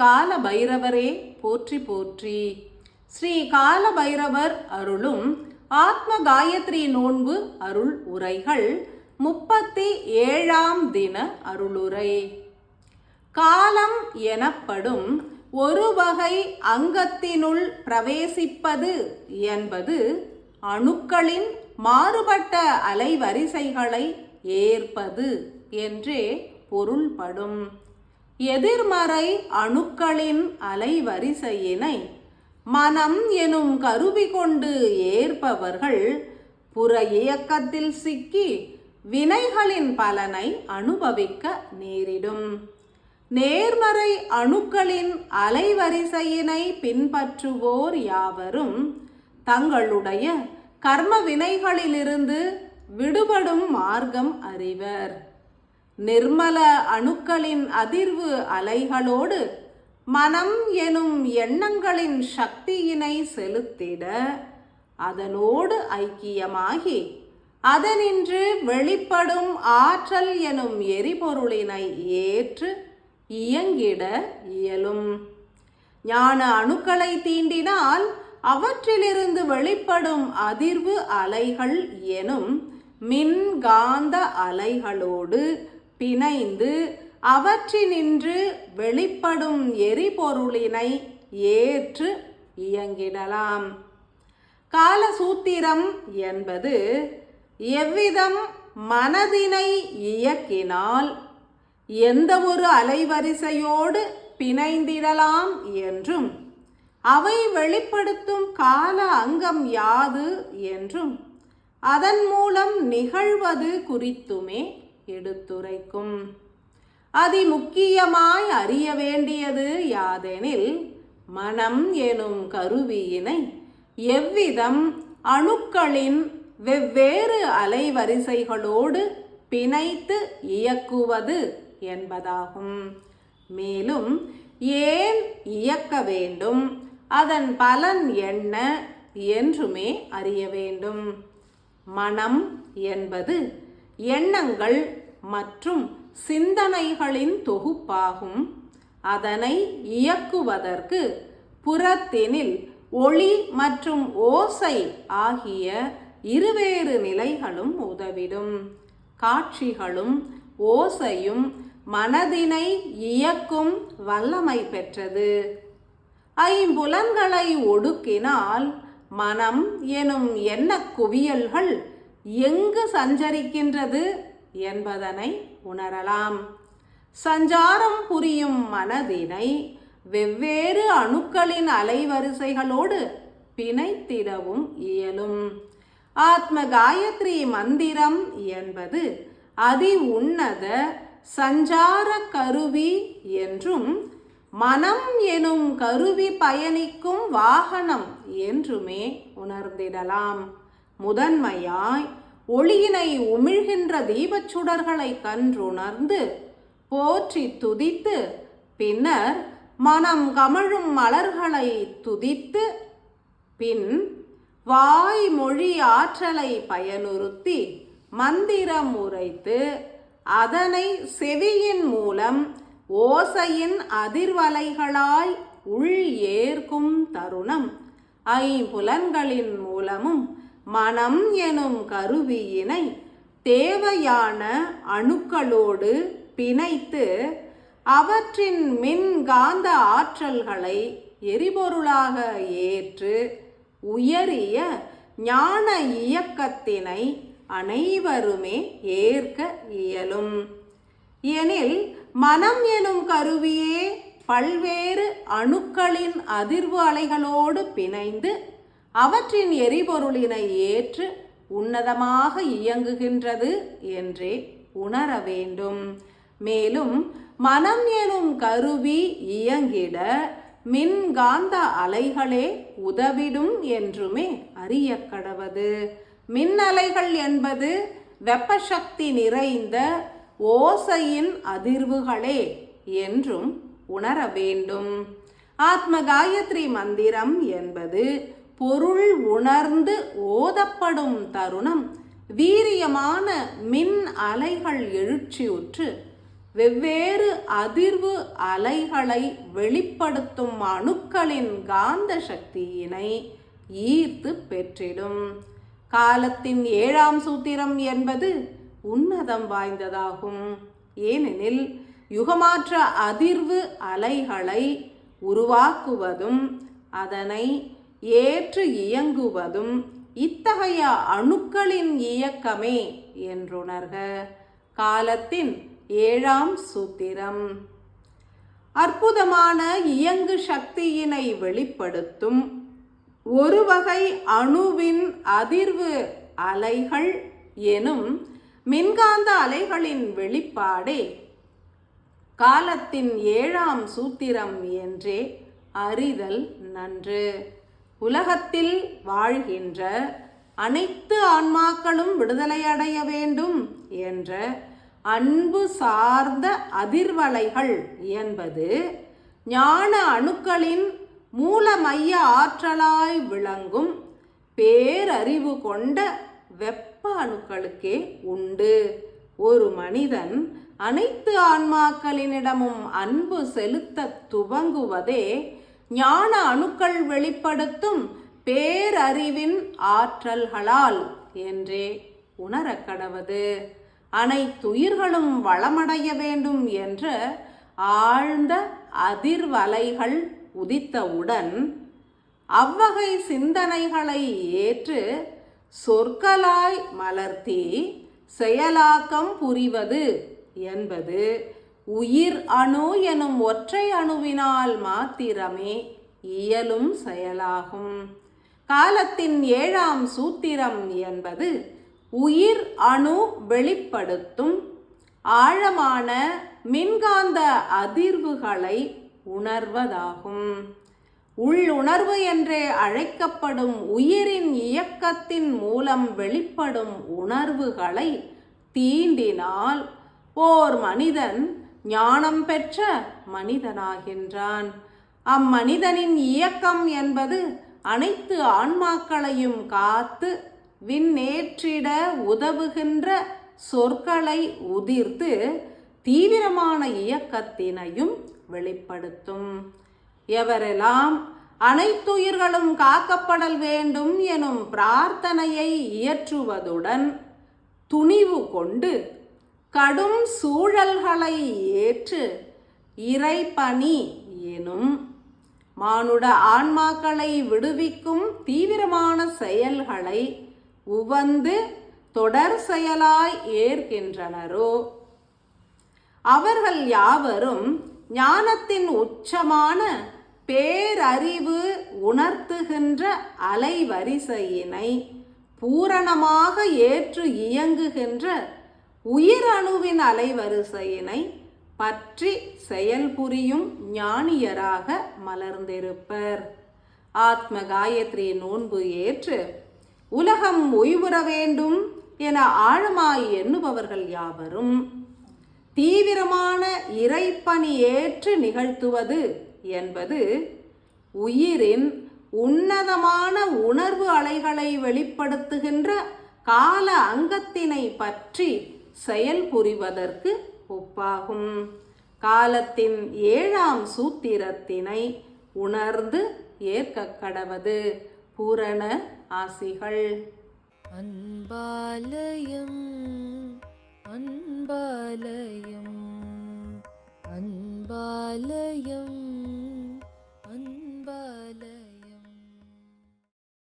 கால பைரவரே போற்றி போற்றி. ஸ்ரீ கால பைரவர் அருளும் ஆத்ம காயத்ரி நோன்பு அருள் உரைகள் முப்பத்தி ஏழாம் தின அருளுரை. காலம் எனப்படும் ஒரு வகை அங்கத்தினுள் பிரவேசிப்பது என்பது அணுக்களின் மாறுபட்ட அலைவரிசைகளை ஏற்பது என்றே பொருள்படும். எதிர்மறை அணுக்களின் அலைவரிசையினை மனம் எனும் கருவி கொண்டு ஏற்பவர்கள் புற இயக்கத்தில் சிக்கி வினைகளின் பலனை அனுபவிக்க நேரிடும். நேர்மறை அணுக்களின் அலைவரிசையினை பின்பற்றுவோர் யாவரும் தங்களுடைய கர்ம வினைகளிலிருந்து விடுபடும் மார்க்கம் அறிவர். நிர்மல அணுக்களின் அதிர்வு அலைகளோடு மனம் எனும் எண்ணங்களின் சக்தியினை செலுத்திட அதனோடு ஐக்கியமாகி அதனின்று வெளிப்படும் ஆற்றல் எனும் எரிபொருளினை ஏற்று இயங்கிட இயலும். ஞான அணுக்களை தீண்டினால் அவற்றிலிருந்து வெளிப்படும் அதிர்வு அலைகள் எனும் மின்காந்த அலைகளோடு பிணைந்து அவற்றினின்று வெளிப்படும் எரிபொருளினை ஏற்று இயங்கிடலாம். காலசூத்திரம் என்பது எவ்விதம் மனதினை இயக்கினால் எந்த ஒரு அலைவரிசையோடு பிணைந்திடலாம் என்றும் அவை வெளிப்படுத்தும் கால அங்கம் யாது என்றும் அதன் மூலம் நிகழ்வது குறித்துமே எடுத்துரைக்கும். அதிமுக்கியமாய் அறிய வேண்டியது யாதெனில் மனம் எனும் கருவியினை எவ்விதம் அணுக்களின் வெவ்வேறு அலைவரிசைகளோடு பிணைத்து இயக்குவது என்பதாகும். மேலும் ஏன் இயக்க வேண்டும்? அதன் பலன் என்ன என்றுமே அறிய வேண்டும். மனம் என்பது எண்ணங்கள் மற்றும் சிந்தனைகளின் தொகுப்பாகும். அதனை இயக்குவதற்கு புறத்தினில் ஒளி மற்றும் ஓசை ஆகிய இருவேறு நிலைகளும் உதவிடும். காட்சிகளும் ஓசையும் மனதினை இயக்கும் வல்லமை பெற்றது. ஐம்புலன்களை ஒடுக்கினால் மனம் எனும் எண்ணக் குவியல்கள் எங்கு சஞ்சரிக்கின்றது என்பதனை உணரலாம். சஞ்சாரம் புரியும் மனதினை வெவ்வேறு அணுக்களின் அலைவரிசைகளோடு பிணைத்திடவும் இயலும். ஆத்ம காயத்ரி மந்திரம் என்பது அதி உன்னத சஞ்சார கருவி என்றும் மனம் எனும் கருவி பயணிக்கும் வாகனம் என்றுமே உணர்ந்திடலாம். முதன்மையாய் ஒளியினை உமிழ்கின்ற தீபச் சுடர்களை கன்றுணர்ந்து போற்றி துதித்து பின்னர் மனம் கமழும் மலர்களை துதித்து பின் வாய் மொழி ஆற்றலை பயனுறுத்தி மந்திரம் உரைத்து அதனை செவியின் மூலம் ஓசையின் அதிர்வலைகளாய் உள் ஏற்கும் தருணம். ஐம்புலன்களின் மூலமும் மனம் எனும் கருவியினை தேவையான அணுக்களோடு பிணைத்து அவற்றின் மின்காந்த ஆற்றல்களை எரிபொருளாக ஏற்று உயரிய ஞான இயக்கத்தினை அனைவருமே ஏற்க இயலும். எனில் மனம் எனும் கருவியே பல்வேறு அணுக்களின் அதிர்வு அலைகளோடு பிணைந்து அவற்றின் எரிபொருளினை ஏற்று உன்னதமாக இயங்குகின்றது என்றே உணர வேண்டும். மேலும் மனம் எனும் கருவி இயங்கிட மின்காந்த அலைகளே உதவிடும் என்றுமே அறிய கடவது. மின் அலைகள் என்பது வெப்பசக்தி நிறைந்த ஓசையின் அதிர்வுகளே என்றும் உணர வேண்டும். ஆத்ம காயத்ரி மந்திரம் என்பது பொருள் உணர்ந்து ஓதப்படும் தருணம். வீரியமான மின் அலைகள் எழுச்சியுற்று வெவ்வேறு அதிர்வு அலைகளை வெளிப்படுத்தும் அணுக்களின் காந்த சக்தியினை ஈர்த்து பெற்றிடும். காலத்தின் ஏழாம் சூத்திரம் என்பது உன்னதம் வாய்ந்ததாகும். ஏனெனில் யுகமாற்ற அதிர்வு அலைகளை உருவாக்குவதும் அதனை ஏற்று இயங்குவதும் இத்தகைய அணுக்களின் இயக்கமே என்றுணர்க. காலத்தின் ஏழாம் சூத்திரம். அற்புதமான இயங்கு சக்தியினை வெளிப்படுத்தும் ஒரு வகை அணுவின் அதிர்வு அலைகள் எனும் மின்காந்த அலைகளின் வெளிப்பாடே காலத்தின் ஏழாம் சூத்திரம் என்றே அறிதல் நன்று. உலகத்தில் வாழ்கின்ற அனைத்து ஆன்மாக்களும் விடுதலையடைய வேண்டும் என்ற அன்பு சார்ந்த அதிர்வலைகள் என்பது ஞான அணுக்களின் மூலமைய ஆற்றலாய் விளங்கும் பேரறிவு கொண்ட வெப்ப அணுக்களுக்கே உண்டு. ஒரு மனிதன் அனைத்து ஆன்மாக்களினிடமும் அன்பு செலுத்த துவங்குவதே ஞான அணுக்கள் வெளிப்படுத்தும் பேரறிவின் ஆற்றல்களால் என்றே உணரக் கடவது. அனைத்துயிர்களும் வளமடைய வேண்டும் என்ற ஆழ்ந்த அதிர்வலைகள் உதித்தவுடன் அவ்வகை சிந்தனைகளை ஏற்று சொற்களாய் மலர்த்தி செயலாக்கம் புரிவது என்பது உயிர் அணு எனும் ஒற்றை அணுவினால் மாத்திரமே இயலும் செயலாகும். காலத்தின் ஏழாம் சூத்திரம் என்பது உயிர் அணு வெளிப்படுத்தும் ஆழமான மின்காந்த அதிர்வுகளை உணர்வதாகும். உள்ளுணர்வு என்றே அழைக்கப்படும் உயிரின் இயக்கத்தின் மூலம் வெளிப்படும் உணர்வுகளை தீண்டினால் ஓர் மனிதன் ஞானம் பெற்ற மனிதனாகின்றான். அம்மனிதனின் இயக்கம் என்பது அனைத்து ஆன்மாக்களையும் காத்து விண்ணேற்றிட உதவுகின்ற சொற்களை உதிர்த்து தீவிரமான இயக்கத்தினையும் வெளிப்படுத்தும். எவரெல்லாம் அனைத்துயிர்களும் காக்கப்படல் வேண்டும் எனும் பிரார்த்தனையை இயற்றுவதுடன் துணிவு கொண்டு கடும் சூழல்களை ஏற்று இறைப்பணி எனும் மானுட ஆன்மாக்களை விடுவிக்கும் தீவிரமான செயல்களை உவந்து தொடர் செயலாய் ஏற்கின்றனரோ. அவர்கள் யாவரும் ஞானத்தின் உச்சமான பேரறிவு உணர்த்துகின்ற அலைவரிசையினை பூரணமாக ஏற்று இயங்குகின்ற உயிர் அணுவின் அலைவரிசையினை பற்றி செயல்புரியும் ஞானியராக மலர்ந்திருப்பர். ஆத்ம காயத்ரி நோன்பு ஏற்று உலகம் ஓய்வுற வேண்டும் என ஆழமாய் எண்ணுபவர்கள் யாவரும் தீவிரமான இறைப்பணி ஏற்று நிகழ்த்துவது என்பது உயிரின் உன்னதமான உணர்வு அலைகளை வெளிப்படுத்துகின்ற கால அங்கத்தினை பற்றி செயல் புரிவதற்கு ஒப்பாகும். காலத்தின் ஏழாம் சூத்திரத்தினை உணர்ந்து ஏற்க கடவது பூரண ஆசிகள். அன்பாலயம் அன்பாலயம் அன்பாலயம் அன்பாலயம்.